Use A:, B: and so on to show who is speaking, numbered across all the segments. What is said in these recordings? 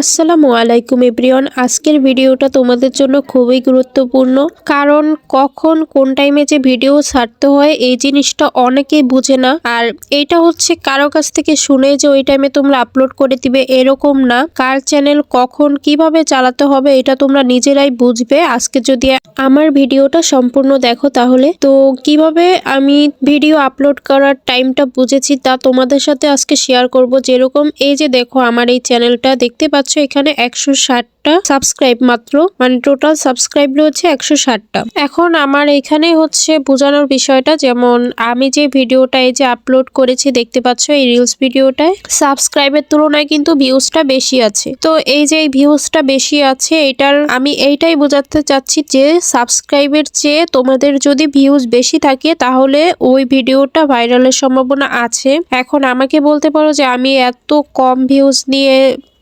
A: আসসালামু আলাইকুম এভরিওয়ান। আজকের ভিডিওটা তোমাদের জন্য খুবই গুরুত্বপূর্ণ। কারণ কখন কোন টাইমে যে ভিডিও ছাড়তে হয়, এই জিনিসটা অনেকেই বুঝে না। আর এটা হচ্ছে কারও কাছ থেকে শুনে যে ওই টাইমে তোমরা আপলোড করে দিবে, এরকম না। কার চ্যানেল কখন কীভাবে চালাতে হবে, এটা তোমরা নিজেরাই বুঝবে। আজকে যদি আমার ভিডিওটা সম্পূর্ণ দেখো তাহলে। তো কীভাবে আমি ভিডিও আপলোড করার টাইমটা বুঝেছি তা তোমাদের সাথে আজকে শেয়ার করব। যেরকম এই যে দেখো আমার এই চ্যানেলটা দেখতে পাচ্ছ এখানে একশো ষাটটা সাবস্ক্রাইব মাত্র। মানে টোটাল সাবস্ক্রাইব রয়েছে একশো ষাটটা। এখন আমার এখানে হচ্ছে বোঝানোর বিষয়টা, যেমন আমি যে ভিডিওটা এই যে আপলোড করেছি, দেখতে পাচ্ছ এই রিলস ভিডিওটায় সাবস্ক্রাইবের তুলনায় কিন্তু ভিউজটা বেশি আছে। তো এই যে ভিউজটা বেশি আছে, এটার আমি এইটাই বোঝাতে চাচ্ছি যে সাবস্ক্রাইবের চেয়ে তোমাদের যদি ভিউজ বেশি থাকে, তাহলে ওই ভিডিওটা ভাইরালের সম্ভাবনা আছে। এখন আমাকে বলতে পারো যে আমি এত কম ভিউজ নিয়ে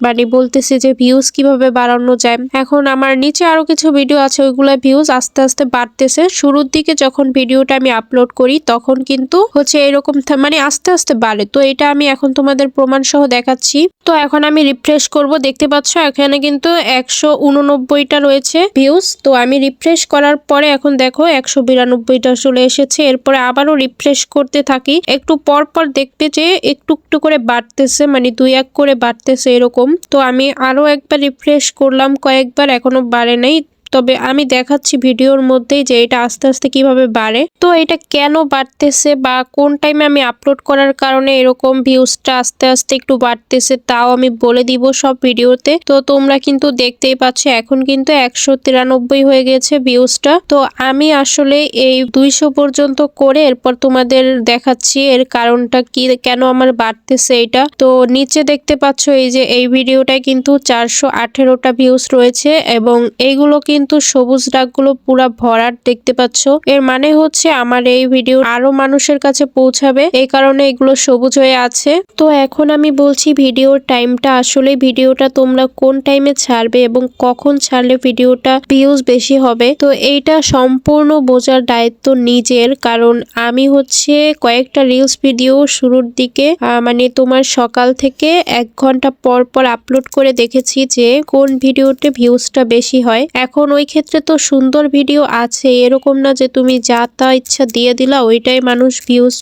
A: মানে বলতেছে যে ভিউজ কীভাবে বাড়ানো যায়। এখন আমার নিচে আরও কিছু ভিডিও আছে, ওইগুলা ভিউজ আস্তে আস্তে বাড়তেছে। শুরুর দিকে যখন ভিডিওটা আমি আপলোড করি, তখন কিন্তু হচ্ছে এরকম মানে আস্তে আস্তে বাড়ে। তো এটা আমি এখন তোমাদের প্রমাণ সহ দেখাচ্ছি। তো এখন আমি রিফ্রেশ করব। দেখতে পাচ্ছ, এখানে কিন্তু একশো উননব্বইটা রয়েছে ভিউজ তো আমি রিফ্রেশ করার পরে এখন দেখো, একশো বিরানব্বইটা চলে এসেছে। এরপরে আবারও রিফ্রেশ করতে থাকি। একটু পর পর দেখবে যে একটু একটু করে বাড়তেছে মানে দুই এক করে বাড়তেছে এরকম। তো আমি আরও একবার রিফ্রেশ করলাম, কয়েকবার এখনও বাড়ে নাই। তবে আমি দেখাচ্ছি ভিডিওর মধ্যেই যে এটা আস্তে আস্তে কীভাবে বাড়ে। তো এটা কেন বাড়তেছে বা কোন টাইমে আমি আপলোড করার কারণে এরকম ভিউজটা আস্তে আস্তে একটু বাড়তেছে তাও আমি বলে দিব সব ভিডিওতে। তো তোমরা কিন্তু দেখতেই পাচ্ছ এখন কিন্তু একশো তিরানব্বই হয়ে গেছে ভিউজটা তো আমি আসলে এই দুইশো পর্যন্ত করে এরপর তোমাদের দেখাচ্ছি এর কারণটা কি, কেন আমার বাড়তেছে এটা। তো নিচে দেখতে পাচ্ছ এই যে এই ভিডিওটায় কিন্তু চারশো আঠেরোটা ভিউজ রয়েছে এবং এইগুলো কিন্তু সবুজ দাগগুলো পুরা ভরাট দেখতে পাচ্ছ। এর মানে হচ্ছে আমার এই ভিডিও আরও মানুষের কাছে পৌঁছাবে। এই কারণে এগুলো সবুজ হয়ে আছে। তো এখন আমি বলছি ভিডিওর টাইমটা আসলে ভিডিওটা তোমরা কোন টাইমে ছাড়বে এবং কখন ছাড়লে ভিডিওটা ভিউজ বেশি হবে। তো এইটা সম্পূর্ণ বোঝার দায়িত্ব নিজের, কারণ আমি হচ্ছে কয়েকটা রিলস ভিডিও শুরুর দিকে মানে তোমার সকাল থেকে এক ঘণ্টা পর পর আপলোড করে দেখেছি যে কোন ভিডিওতে ভিউজটা বেশি হয়। এখন ওই ক্ষেত্রে তো সুন্দর ভিডিও আছে। এরকম না যে তুমি যা তা ইচ্ছা দিয়ে দিলা, ওইটাই মানুষ ভিউজ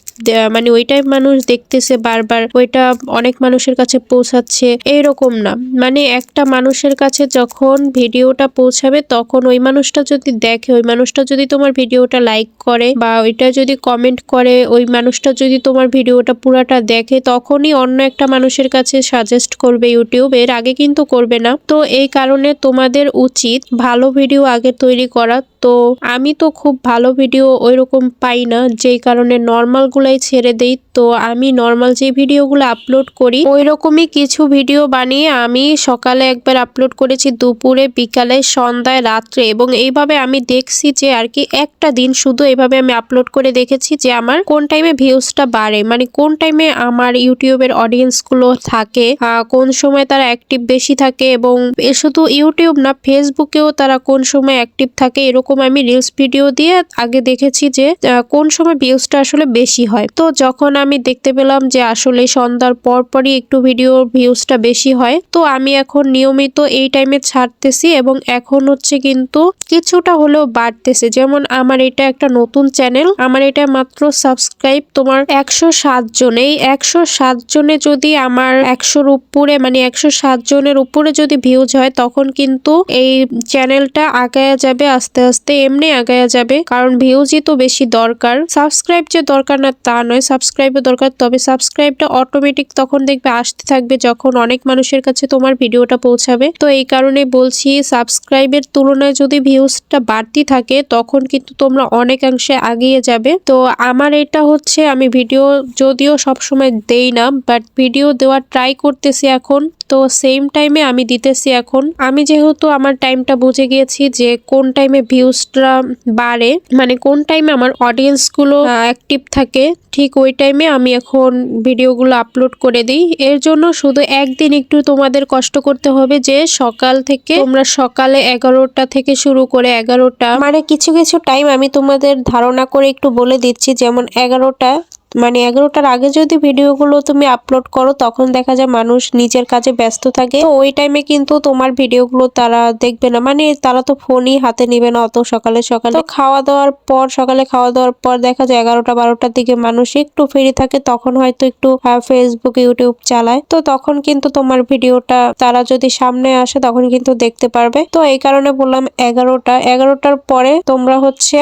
A: মানে ওইটাই মানুষ দেখতেছে বারবার। ওইটা অনেক মানুষের কাছে পৌঁছাচ্ছে। এরকম না। মানে একটা মানুষের কাছে যখন ভিডিওটা পৌঁছাবে, তখন ওই মানুষটা যদি দেখে, ওই মানুষটা যদি তোমার ভিডিওটা লাইক করে বা ওইটা যদি কমেন্ট করে, ওই মানুষটা যদি তোমার ভিডিওটা পুরাটা দেখে, তখনই অন্য একটা মানুষের কাছে সাজেস্ট করবে ইউটিউব এর আগে কিন্তু করবে না। তো এই কারণে তোমাদের উচিত ভালো ভিডিও আগে তৈরি করা তো আমি তো খুব ভালো ভিডিও ওইরকম পাই না, যেই কারণে নর্মাল গুলাই ছেড়ে দেই। তো আমি নর্মাল যে ভিডিওগুলো আপলোড করি ওই রকমই কিছু ভিডিও বানিয়ে আমি সকালে একবার আপলোড করেছি দুপুরে, বিকালে, সন্ধ্যায়, রাত্রে এবং এইভাবে আমি দেখছি যে আর কি একটা দিন শুধু এভাবে আমি আপলোড করে দেখেছি যে আমার কোন টাইমে ভিউজটা বাড়ে মানে কোন টাইমে আমার ইউটিউবের অডিয়েন্সগুলো থাকে কোন সময় তারা অ্যাক্টিভ বেশি থাকে এবং শুধু ইউটিউব না ফেসবুকেও তারা কোন সময় অ্যাক্টিভ থাকে এরকম আমি রিলস ভিডিও দিয়ে আগে দেখেছি যে কোন সময় ভিউজটা আসলে বেশি হয়। তো যখন আমি দেখতে পেলাম যে আসলে সন্ধ্যার পর পরই একটু ভিডিও ভিউজটা বেশি হয়, তো আমি এখন নিয়মিত এই টাইমে ছাড়তেছি এবং এখন হচ্ছে কিন্তু কিছুটা হলেও বাড়তেছে। যেমন আমার এটা একটা নতুন চ্যানেল আমার এটা মাত্র সাবস্ক্রাইব তোমার একশো সাত জন। এই একশো সাত জনে যদি আমার একশোর উপরে মানে একশো সাত জনের উপরে যদি ভিউজ হয়, তখন কিন্তু এই চ্যানেলটা আগায়া যাবে আস্তে আস্তে এমনি আগায়া যাবে। কারণ ভিউজই তো বেশি দরকার। সাবস্ক্রাইব যে দরকার না তা নয়। সাবস্ক্রাইবও দরকার। তবে সাবস্ক্রাইবটা অটোমেটিক তখন দেখবে আসতে থাকবে যখন অনেক মানুষের কাছে তোমার ভিডিওটা পৌঁছাবে। তো এই কারণে বলছি সাবস্ক্রাইবের তুলনায় যদি ভিউজটা বাড়তি থাকে, তখন কিন্তু তোমরা অনেকাংশে আগিয়ে যাবে। তো আমার এটা হচ্ছে, আমি ভিডিও যদিও সবসময় দেই না বাট ভিডিও দেওয়ার ট্রাই করতেছি এখন। তো সেম টাইমে আমি দিতেছি এখন। আমি যেহেতু আমার টাইমটা বুঝে গিয়েছি যে কোন টাইমে ভিউজটা বাড়ে। মানে কোন টাইমে আমার অডিয়েন্সগুলো অ্যাক্টিভ থাকে, ঠিক ওই টাইমে আমি এখন ভিডিওগুলো আপলোড করে দিই। এর জন্য শুধু একদিন একটু তোমাদের কষ্ট করতে হবে যে সকাল থেকে তোমরা সকালে এগারোটা থেকে শুরু করে এগারোটা মানে কিছু কিছু টাইম আমি তোমাদের ধারণা করে একটু বলে দিচ্ছি। যেমন এগারোটা মানে এগারোটার আগে যদি ভিডিওগুলো তুমি আপলোড করো, তখন দেখা যায় মানুষ নিজের কাজে ব্যস্ত থাকে। তো ওই টাইমে কিন্তু তোমার ভিডিওগুলো তারা দেখবে না। মানে তারা তো ফোনই হাতে নিবে না অত সকালে সকালে। তো খাওয়া দাওয়ার পর, সকালে খাওয়া দাওয়ার পর দেখা যায় এগারোটা, বারোটার দিকে মানুষ একটু ফ্রি থাকে, তখন হয়তো একটু ফেসবুক ইউটিউব চালায়। তো তখন কিন্তু তোমার ভিডিওটা তারা যদি সামনে আসে, তখন কিন্তু দেখতে পারবে। তো এই কারণে বললাম এগারোটা, এগারোটার পরে তোমরা হচ্ছে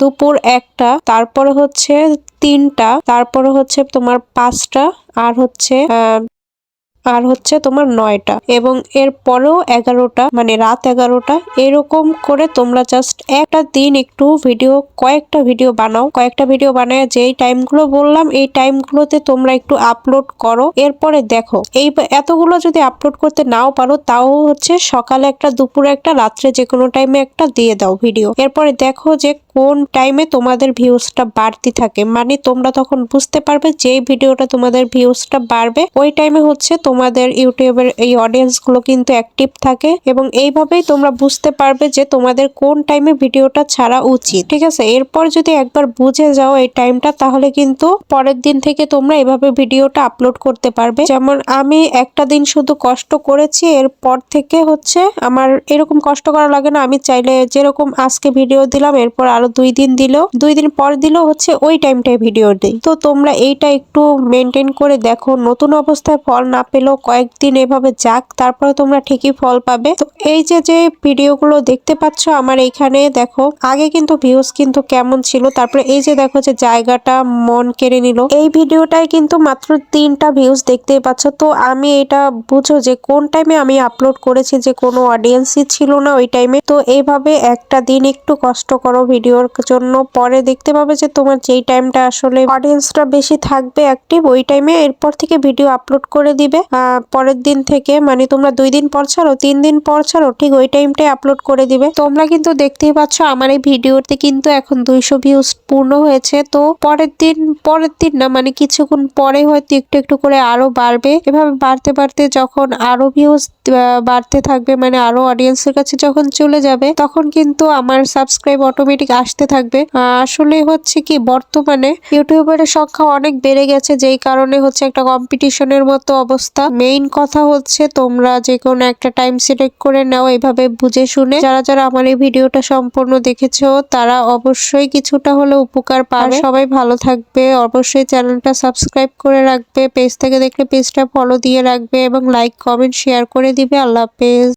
A: দুপুর একটা, তারপরে হচ্ছে তিনটা, তারপরে হচ্ছে তোমার পাঁচটা, আর হচ্ছে আর হচ্ছে তোমার নয়টা। এবং এর পরেও এগারোটা মানে রাত এগারোটা, এরকম করে তোমরা জাস্ট একটা দিন একটু ভিডিও, কয়েকটা ভিডিও বানাও। কয়েকটা ভিডিও বানায় যেই টাইমগুলো বললাম, এই টাইমগুলোতে তোমরা একটু আপলোড করো। এরপরে দেখো, এই এতগুলো যদি আপলোড করতে নাও পারো, তাও হচ্ছে সকালে একটা, দুপুরে একটা, রাত্রে যে কোনো টাইমে একটা দিয়ে দাও ভিডিও। এরপরে দেখো যে কোন টাইমে তোমাদের ভিউজটা বাড়তি থাকে? মানে তোমরা তখন বুঝতে পারবে যে ভিডিওটা তোমাদের ভিউজটা বাড়বে, ওই টাইমে হচ্ছে তোমাদের ইউটিউবের এই অডিয়েন্সগুলো কিন্তু অ্যাক্টিভ থাকে এবং এইভাবেই তোমরা বুঝতে পারবে যে তোমাদের কোন টাইমে ভিডিওটা ছাড়া উচিত, ঠিক আছে? এরপর যদি একবার বুঝে যাও এই টাইমটা তাহলে কিন্তু পরের দিন থেকে তোমরা এভাবে ভিডিওটা আপলোড করতে পারবে। যেমন আমি একটা দিন শুধু কষ্ট করেছি, এরপর থেকে হচ্ছে আমার এরকম কষ্ট করা লাগে না। আমি চাইলে যেরকম আজকে ভিডিও দিলাম, এরপর আরও দুই দিন দিলেও দুই দিন পর দিলেও হচ্ছে ওই টাইমটায় ভিডিও দিই তো তোমরা এইটা একটু মেনটেন করে দেখো, নতুন অবস্থায় ফল না পেলেও কয়েকদিন এভাবে যাক, তারপরে তোমরা ঠিকই ফল পাবে। তো এই যে যে ভিডিওগুলো দেখতে পাচ্ছ আমার এইখানে, দেখো, আগে কিন্তু ভিউজ কিন্তু কেমন ছিল, তারপরে এই যে দেখো যে জায়গাটা মন কেড়ে নিল। এই ভিডিওটায় কিন্তু মাত্র তিনটা ভিউজ দেখতেই পাচ্ছ। তো আমি এটা বুঝো যে কোন টাইমে আমি আপলোড করেছি যে কোনো অডিয়েন্সই ছিল না ওই টাইমে তো এইভাবে একটা দিন একটু কষ্ট করো ভিডিওর জন্য পরে দেখতে পাবে যে তোমার যেই টাইমটা আসলে অডিয়েন্সটা বেশি থাকবে অ্যাক্টিভ ওই টাইমে এরপর থেকে ভিডিও আপলোড করে দিবে। পরের দিন থেকে মানে তোমরা দুই দিন পর ছাড়ো, তিন দিন পর ছাড়ো, ঠিক ওই টাইমটাই আপলোড করে দিবে। তোমরা কিন্তু দেখতেই পাচ্ছ আমার এই ভিডিওতে কিন্তু এখন দুইশো ভিউজ পূর্ণ হয়েছে। তো পরের দিন পরের দিন না মানে কিছুক্ষণ পরে হয়তো একটু একটু করে আরও বাড়বে। এভাবে বাড়তে বাড়তে যখন আরও ভিউজ বাড়তে থাকবে মানে আরও অডিয়েন্সের কাছে যখন চলে যাবে, তখন কিন্তু আমার সাবস্ক্রাইব অটোমেটিক আসতে থাকবে। আসলে হচ্ছে কি, বর্তমানে ইউটিউবারের সংখ্যা অনেক বেড়ে গেছে, যেই কারণে হচ্ছে একটা কম্পিটিশনের মতো অবস্থা। মেইন কথা হচ্ছে, তোমরা যে কোনো একটা টাইম সিলেক্ট করে নাও এইভাবে বুঝে শুনে। যারা যারা আমার এই ভিডিওটা সম্পূর্ণ দেখেছ, তারা অবশ্যই কিছুটা হলেও উপকার পাবে। সবাই ভালো থাকবে, অবশ্যই চ্যানেলটা সাবস্ক্রাইব করে রাখবে, পেজ থেকে দেখলে পেজটা ফলো দিয়ে রাখবে এবং লাইক, কমেন্ট, শেয়ার করে দিবে। আল্লাহ হাফেজ।